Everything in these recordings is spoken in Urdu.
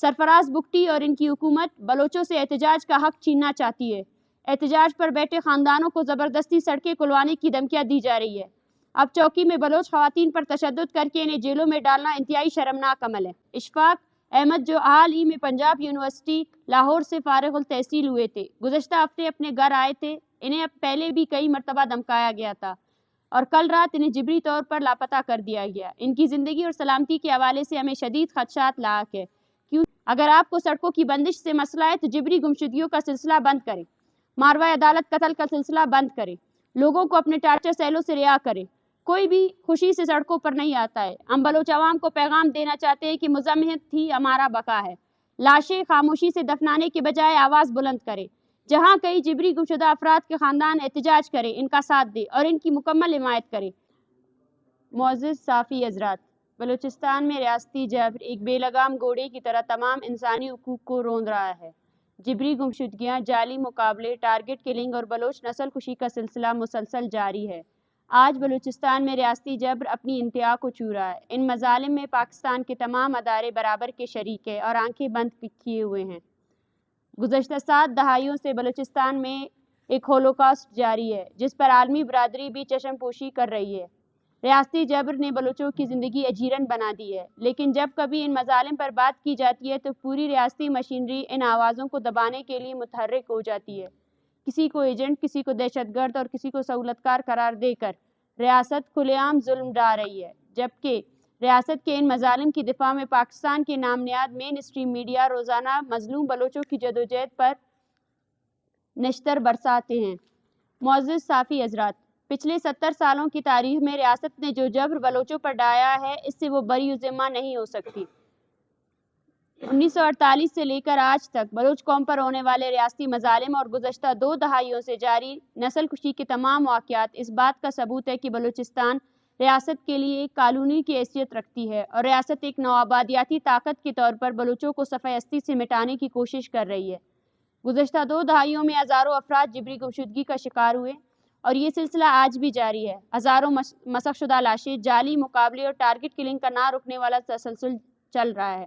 سرفراز بکٹی اور ان کی حکومت بلوچوں سے احتجاج کا حق چھیننا چاہتی ہے۔ احتجاج پر بیٹھے خاندانوں کو زبردستی سڑکیں کھلوانے کی دھمکیاں دی جا رہی ہے۔ اب چوکی میں بلوچ خواتین پر تشدد کر کے انہیں جیلوں میں ڈالنا انتہائی شرمناک عمل ہے۔ اشفاق احمد جو حال ہی میں پنجاب یونیورسٹی، لاہور سے فارغ التحصیل ہوئے تھے، گزشتہ ہفتے اپنے گھر آئے تھے، انہیں اب پہلے بھی کئی مرتبہ دھمکایا گیا تھا اور کل رات انہیں جبری طور پر لاپتہ کر دیا گیا۔ ان کی زندگی اور سلامتی کے حوالے سے ہمیں شدید خدشات لاحق ہے اگر آپ کو سڑکوں کی بندش سے مسئلہ ہے تو جبری گمشدگیوں کا سلسلہ بند کریں۔ ماروائے عدالت قتل کا سلسلہ بند کریں۔ لوگوں کو اپنے ٹارچر سیلوں سے رہا کریں۔ کوئی بھی خوشی سے سڑکوں پر نہیں آتا ہے۔ ہم بلوچ عوام کو پیغام دینا چاہتے ہیں کہ مزمحت ہی ہمارا بقا ہے۔ لاشیں خاموشی سے دفنانے کے بجائے آواز بلند کرے جہاں کئی جبری گمشدہ افراد کے خاندان احتجاج کرے ان کا ساتھ دے اور ان کی مکمل حمایت کرے معزز صافی حضرات بلوچستان میں ریاستی جبر ایک بے لگام گوڑے کی طرح تمام انسانی حقوق کو روند رہا ہے۔ جبری گمشدگیاں، جعلی مقابلے، ٹارگٹ کلنگ اور بلوچ نسل کشی کا سلسلہ مسلسل جاری ہے۔ آج بلوچستان میں ریاستی جبر اپنی انتہا کو چھو رہا ہے۔ ان مظالم میں پاکستان کے تمام ادارے برابر کے شریک ہے اور آنکھیں بند کیے ہوئے ہیں۔ گزشتہ سات دہائیوں سے بلوچستان میں ایک ہولوکاسٹ جاری ہے، جس پر عالمی برادری بھی چشم پوشی کر رہی ہے۔ ریاستی جبر نے بلوچوں کی زندگی اجیرن بنا دی ہے۔ لیکن جب کبھی ان مظالم پر بات کی جاتی ہے تو پوری ریاستی مشینری ان آوازوں کو دبانے کے لیے متحرک ہو جاتی ہے۔ کسی کو ایجنٹ، کسی کو دہشت گرد اور کسی کو سہولتکار قرار دے کر ریاست کھلے عام ظلم ڈا رہی ہے۔ جبکہ ریاست کے ان مظالم کی دفاع میں پاکستان کے نامنیاد مین اسٹریم میڈیا روزانہ مظلوم بلوچوں کی جدوجہد پر نشتر برساتے ہیں۔ معزز صافی حضرات پچھلے ستر سالوں کی تاریخ میں ریاست نے جو جبر بلوچوں پر ڈایا ہے، اس سے وہ بری ذمہ نہیں ہو سکتی۔ انیس سو اڑتالیس سے لے کر آج تک بلوچ قوم پر ہونے والے ریاستی مظالم اور گزشتہ دو دہائیوں سے جاری نسل کشی کے تمام واقعات اس بات کا ثبوت ہے کہ بلوچستان ریاست کے لیے ایک کالونی کی حیثیت رکھتی ہے اور ریاست ایک نوآبادیاتی طاقت کے طور پر بلوچوں کو صفحہ ہستی سے مٹانے کی کوشش کر رہی ہے۔ گزشتہ دو دہائیوں میں ہزاروں افراد جبری گمشدگی کا شکار ہوئے۔ اور یہ سلسلہ آج بھی جاری ہے۔ ہزاروں مسخ شدہ لاشیں، جعلی مقابلے اور ٹارگٹ کلنگ کا نہ رکنے والا تسلسل چل رہا ہے۔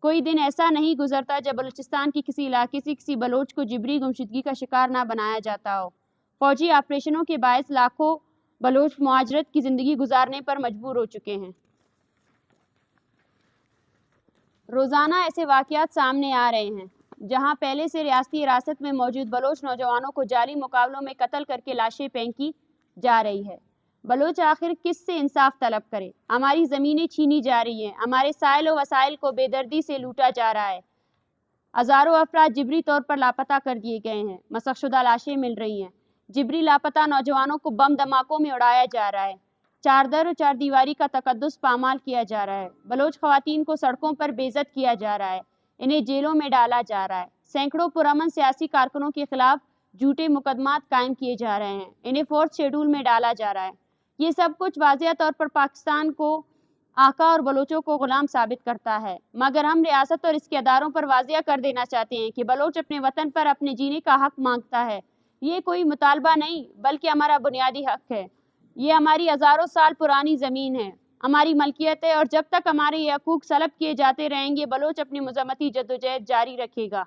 کوئی دن ایسا نہیں گزرتا جب بلوچستان کی کسی علاقے سے کسی بلوچ کو جبری گمشدگی کا شکار نہ بنایا جاتا ہو۔ فوجی آپریشنوں کے باعث لاکھوں بلوچ معاجرت کی زندگی گزارنے پر مجبور ہو چکے ہیں۔ روزانہ ایسے واقعات سامنے آ رہے ہیں۔ جہاں پہلے سے ریاستی حراست میں موجود بلوچ نوجوانوں کو جعلی مقابلوں میں قتل کر کے لاشیں پھینکی جا رہی ہے۔ بلوچ آخر کس سے انصاف طلب کرے؟ ہماری زمینیں چھینی جا رہی ہیں۔ ہمارے سائل و وسائل کو بے دردی سے لوٹا جا رہا ہے۔ ہزاروں افراد جبری طور پر لاپتہ کر دیے گئے ہیں۔ مسخ شدہ لاشیں مل رہی ہیں۔ جبری لاپتہ نوجوانوں کو بم دھماکوں میں اڑایا جا رہا ہے۔ چاردر و چار دیواری کا تقدس پامال کیا جا رہا ہے۔ بلوچ خواتین کو سڑکوں پر بےزت کیا جا رہا ہے۔ انہیں جیلوں میں ڈالا جا رہا ہے۔ سینکڑوں پرامن سیاسی کارکنوں کے خلاف جھوٹے مقدمات قائم کیے جا رہے ہیں۔ انہیں فورتھ شیڈول میں ڈالا جا رہا ہے۔ یہ سب کچھ واضح طور پر پاکستان کو آقا اور بلوچوں کو غلام ثابت کرتا ہے۔ مگر ہم ریاست اور اس کے اداروں پر واضح کر دینا چاہتے ہیں کہ بلوچ اپنے وطن پر اپنے جینے کا حق مانگتا ہے۔ یہ کوئی مطالبہ نہیں، بلکہ ہمارا بنیادی حق ہے۔ یہ ہماری ہزاروں سال پرانی زمین ہے۔ ہماری ملکیت ہے اور جب تک ہمارے یہ حقوق سلب کیے جاتے رہیں گے، بلوچ اپنی مذمتی جدوجہد جاری رکھے گا۔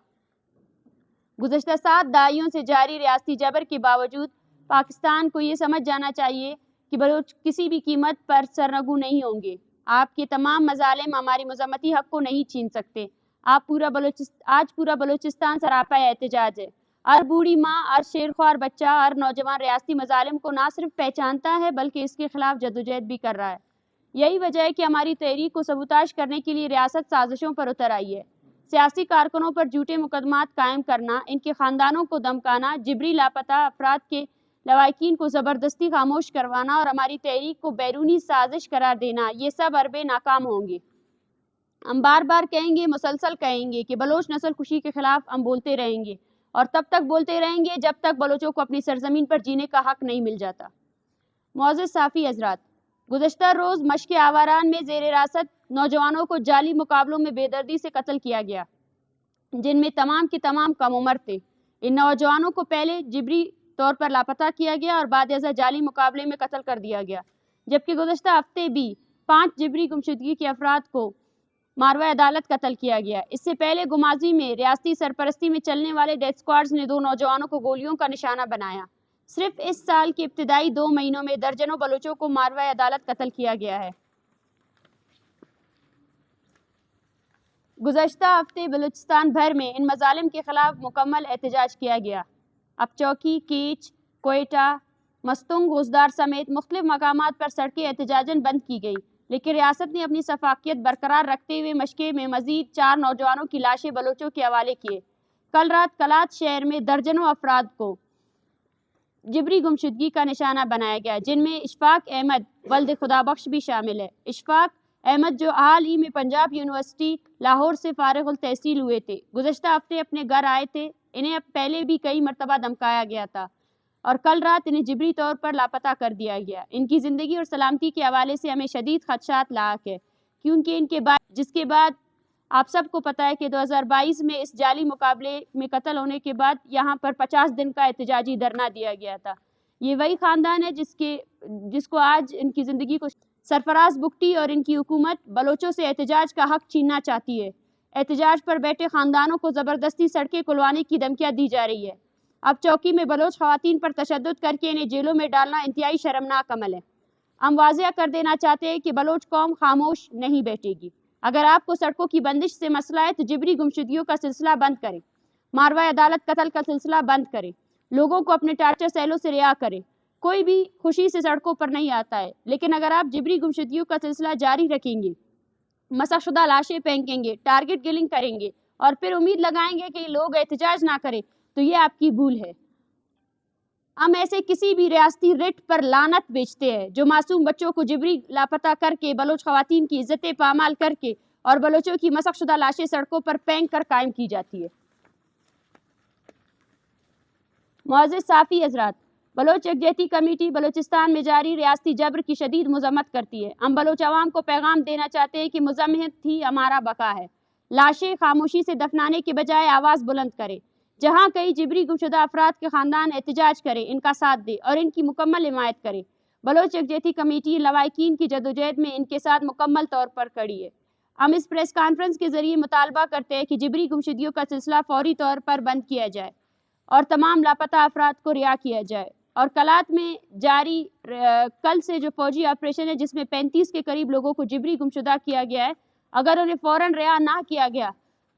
گزشتہ سات دائیوں سے جاری ریاستی جبر کے باوجود پاکستان کو یہ سمجھ جانا چاہیے کہ بلوچ کسی بھی قیمت پر سرنگو نہیں ہوں گے۔ آپ کے تمام مظالم ہماری مذمتی حق کو نہیں چھین سکتے۔ آپ پورا بلوچستان آج پورا بلوچستان سراپا احتجاج ہے۔ ہر بوڑھی ماں، ہر شیرخوار بچہ، ہر نوجوان ریاستی مظالم کو نہ صرف پہچانتا ہے، بلکہ اس کے خلاف جدوجہد بھی کر رہا ہے۔ یہی وجہ ہے کہ ہماری تحریک کو سبوتاش کرنے کے لیے ریاست سازشوں پر اتر آئی ہے۔ سیاسی کارکنوں پر جھوٹے مقدمات قائم کرنا، ان کے خاندانوں کو دمکانا جبری لاپتہ افراد کے لوائقین کو زبردستی خاموش کروانا اور ہماری تحریک کو بیرونی سازش قرار دینا، یہ سب عربے ناکام ہوں گے۔ ہم بار بار کہیں گے، مسلسل کہیں گے کہ بلوچ نسل خوشی کے خلاف ہم بولتے رہیں گے اور تب تک بولتے رہیں گے جب تک بلوچوں کو اپنی سرزمین پر جینے کا حق نہیں مل جاتا۔ معزز صافی حضرات گزشتہ روز مشق آواران میں زیر راست نوجوانوں کو جعلی مقابلوں میں بے دردی سے قتل کیا گیا، جن میں تمام کی تمام کم عمر تھے۔ ان نوجوانوں کو پہلے جبری طور پر لاپتہ کیا گیا اور بعد ازاں جعلی مقابلے میں قتل کر دیا گیا۔ جبکہ گزشتہ ہفتے بھی پانچ جبری گمشدگی کے افراد کو ماروا عدالت قتل کیا گیا۔ اس سے پہلے گمازی میں ریاستی سرپرستی میں چلنے والے ڈیتھ سکواڈز نے دو نوجوانوں کو گولیوں کا نشانہ بنایا۔ صرف اس سال کے ابتدائی دو مہینوں میں درجنوں بلوچوں کو ماروا عدالت قتل کیا گیا ہے۔ گزشتہ ہفتے بلوچستان بھر میں ان مظالم کے خلاف مکمل احتجاج کیا گیا۔ اب چوکی، کیچ، کوئٹہ، مستنگ غزدار سمیت مختلف مقامات پر سڑکیں احتجاجاً بند کی گئی لیکن ریاست نے اپنی شفافیت برقرار رکھتے ہوئے مشقے میں مزید چار نوجوانوں کی لاشیں بلوچوں کے حوالے کیے۔ کل رات کلات شہر میں درجنوں افراد کو جبری گمشدگی کا نشانہ بنایا گیا، جن میں اشفاق احمد ولد خدا بخش بھی شامل ہے۔ اشفاق احمد جو حال ہی میں پنجاب یونیورسٹی، لاہور سے فارغ التحصیل ہوئے تھے۔ گزشتہ ہفتے اپنے گھر آئے تھے، انہیں اب پہلے بھی کئی مرتبہ دمکایا گیا تھا اور کل رات انہیں جبری طور پر لاپتہ کر دیا گیا۔ ان کی زندگی اور سلامتی کے حوالے سے ہمیں شدید خدشات لاحق ہے کیونکہ ان کے بعد، جس کے بعد آپ سب کو پتہ ہے کہ دو ہزار بائیس میں اس جعلی مقابلے میں قتل ہونے کے بعد یہاں پر پچاس دن کا احتجاجی دھرنا دیا گیا تھا۔ یہ وہی خاندان ہے جس کے، جس کو آج ان کی زندگی کو سرفراز بکٹی اور ان کی حکومت بلوچوں سے احتجاج کا حق چھیننا چاہتی ہے۔ احتجاج پر بیٹھے خاندانوں کو زبردستی سڑکیں کھلوانے کی دھمکیاں دی جا رہی ہے۔ اب چوکی میں بلوچ خواتین پر تشدد کر کے انہیں جیلوں میں ڈالنا انتہائی شرمناک عمل ہے۔ ہم واضح کر دینا چاہتے ہیں کہ بلوچ قوم خاموش نہیں بیٹھے گی۔ اگر آپ کو سڑکوں کی بندش سے مسئلہ ہے تو جبری گمشدگیوں کا سلسلہ بند کریں۔ ماروا عدالت قتل کا سلسلہ بند کریں۔ لوگوں کو اپنے ٹارچر سیلوں سے رہا کریں۔ کوئی بھی خوشی سے سڑکوں پر نہیں آتا ہے۔ لیکن اگر آپ جبری گمشدگیوں کا سلسلہ جاری رکھیں گے مسح شدہ لاشیں پھینکیں گے، ٹارگٹ گلنگ کریں گے اور پھر امید لگائیں گے کہ لوگ احتجاج نہ کریں، تو یہ آپ کی بھول ہے۔ ہم ایسے کسی بھی ریاستی رٹ پر لانت بیچتے ہیں جو معصوم بچوں کو جبری لاپتہ کر کے، بلوچ خواتین کی عزتیں پامال کر کے اور بلوچوں کی مسخ شدہ لاشیں سڑکوں پر پھینک کر قائم کی جاتی ہے۔ معزز صافی حضرات، بلوچ یکجہتی کمیٹی بلوچستان میں جاری ریاستی جبر کی شدید مذمت کرتی ہے۔ ہم بلوچ عوام کو پیغام دینا چاہتے ہیں کہ مزمت ہی ہمارا بقا ہے۔ لاشیں خاموشی سے دفنانے کے بجائے آواز بلند کرے جہاں کئی جبری گمشدہ افراد کے خاندان احتجاج کرے ان کا ساتھ دے اور ان کی مکمل حمایت کرے بلوچ یکجہتی کمیٹی لوائقین کی جدوجہد میں ان کے ساتھ مکمل طور پر کڑی ہے۔ ہم اس پریس کانفرنس کے ذریعے مطالبہ کرتے ہیں کہ جبری گمشدگیوں کا سلسلہ فوری طور پر بند کیا جائے اور تمام لاپتہ افراد کو رہا کیا جائے۔ اور کلات میں جاری کل سے جو فوجی آپریشن ہے، جس میں پینتیس کے قریب لوگوں کو جبری گمشدہ کیا گیا ہے، اگر انہیں فوراً رہا نہ کیا گیا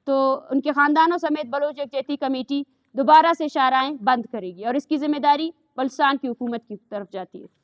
تو ان کے خاندانوں سمیت بلوچ یکجہتی کمیٹی دوبارہ سے شارائیں بند کرے گی اور اس کی ذمہ داری بلستان کی حکومت کی طرف جاتی ہے۔